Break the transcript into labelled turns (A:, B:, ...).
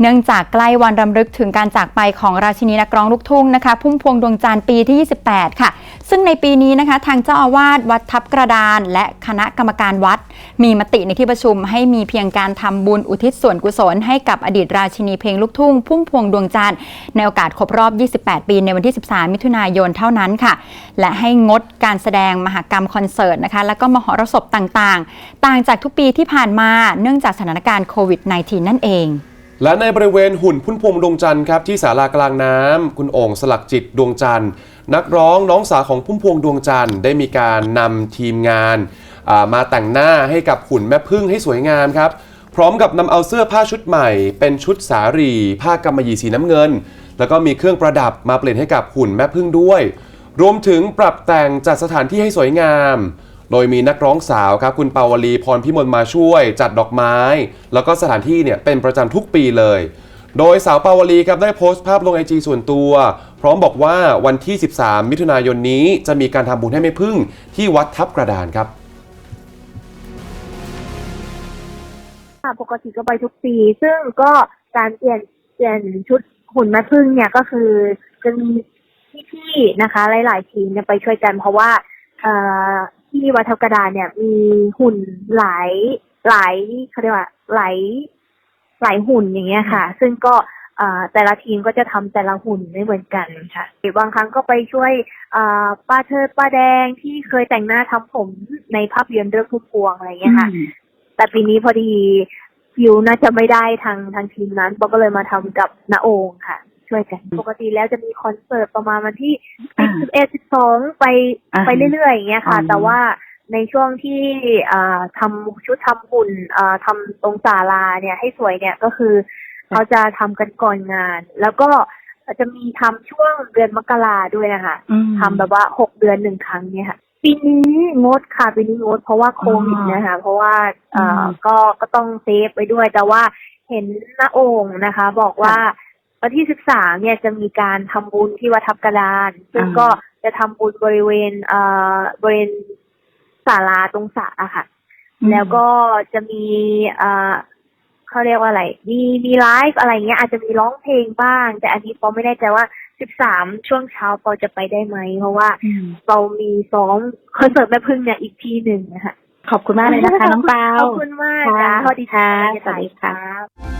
A: เนื่องจากใกล้วันรำลึกถึงการจากไปของราชินีนักร้องลูกทุ่งนะคะ พุ่มพวงดวงจันทร์ปีที่ 28 ค่ะ ซึ่งในปีนี้นะคะ ทางเจ้าอาวาสวัดทับกระดาน และคณะกรรมการวัด มีมติในที่ประชุมให้มีเพียงการทำบุญอุทิศส่วนกุศลให้กับอดีตราชินีเพลงลูกทุ่ง พุ่มพวงดวงจันทร์ในโอกาสครบรอบ 28 ปีในวันที่ 13 มิถุนายนเท่านั้นค่ะ และให้งดการแสดงมหกรรมคอนเสิร์ตนะคะแล้วก็มหรสพต่างๆ ต่างจากทุกปีที่ผ่านมาเนื่องจากสถานการณ์โควิด -19 นั่นเอง
B: และในบริเวณหุ่นพุ่มพวงดวงจันทร์ครับที่ศาลากลางน้ำคุณโอ่งสลักจิตดวงจันทร์ นักร้องน้องสาวของพุ่มพวงดวงจันทร์ได้มีการนำทีมงานมาแต่งหน้าให้กับหุ่นแม่พึ่งให้สวยงามครับพร้อมกับนำเอาเสื้อผ้าชุดใหม่ เป็นชุดสารี ผ้ากำมะหยี่สีน้ำเงิน แล้วก็มีเครื่องประดับมาเปลี่ยนให้กับหุ่นแม่พึ่งด้วย รวมถึงปรับแต่งจัดสถานที่ให้สวยงาม โดยมีนักร้องสาวครับคุณปาวลีพรพิมลมาช่วย จัดดอกไม้ แล้วก็สถานที่เนี่ยเป็นประจำทุกปีเลย โดยสาวปาวลีครับได้โพสต์ภาพลงไอจีส่วนตัว พร้อมบอกว่าวันที่ 13 มิถุนายนนี้จะมีการทำบุญให้แม่พึ่งที่วัดทับกระดานครับ
C: ค่ะปกติก็ไปทุกปี ซึ่งก็การเปลี่ยนเปลี่ยนชุดหุ่นแม่พึ่งเนี่ยก็คือจะมีพี่ๆนะคะ หลาย ๆ ทีมเนี่ยไปช่วยกันเพราะว่าเอ่อ ที่วัดทับกระดานเนี่ยมีหุ่นหลายหลายเขาเรียกว่าหลายหลายหุ่นอย่างเงี้ยค่ะ ซึ่งก็เอ่อแต่ละทีมก็จะทำแต่ละหุ่นไม่เหมือนกันค่ะบางครั้งก็ไปช่วยเอ่อป้าเทิดป้าแดงที่เคยแต่งหน้าทำผมในภาพยนตร์เรื่องพุ่มพวงอะไรอย่างเงี้ยค่ะ แต่ปีนี้พอดีฟิวน่าจะไม่ได้ทางทางทีมนั้นปอก็เลยมาทำกับนาโองค่ะ ช่วยกัน ปกติแล้วจะมีคอนเสิร์ตประมาณวันที่
D: อ่า
C: สิบเอ็ดสิบสองไป
D: อ่า
C: ไปเรื่อยๆอย่างเงี้ยค่ะ
D: อ๋อ
C: แต่ว่าในช่วงที่อ่าทำชุดทำหุ่นอ่าทำตรงศาลาเนี่ยให้สวยเนี่ยก็คือเขาจะทำกันก่อนงาน แล้วก็จะมีทำช่วงเดือนมกราด้วยนะคะ
D: อืม
C: ทำแบบว่าหกเดือนหนึ่งครั้งเนี่ยค่ะปีนี้งดค่ะปีนี้งดเพราะว่าโควิด
D: อ๋อ
C: นะคะ เพราะว่าเอ่ออ
D: ม
C: ก็ก็ต้องเซฟไปด้วยแต่ว่าเห็นหน้าโองค์นะคะ บอกว่า วันที่สิบสามเนี่ยจะมีการทำบุญที่วัดทับกระดาน ซึ่ง
D: อ่า
C: ก็จะทำบุญบริเวณเอ่อบริเวณศาลาตรงสระอะค่ะ แล้วก็จะมีเอ่อเขาเรียกว่าอะไร มีมีไลฟ์อะไรเงี้ย อาจจะมีร้องเพลงบ้าง แต่อันนี้ปอไม่แน่ใจว่า13ช่วงเช้าปอจะไปได้ไหม เพราะว่า
D: อืม
C: เรามีซ้อมคอนเสิร์ตแม่พึ่งเนี่ยอีกทีหนึ่งนะคะ
D: ขอบคุณมากเลยนะคะน้องเปา
C: ขอบคุณมาก
D: ค่ะ
C: จ้าสวัสดีค่ะ
D: สวัสดีค่ะ
C: รับ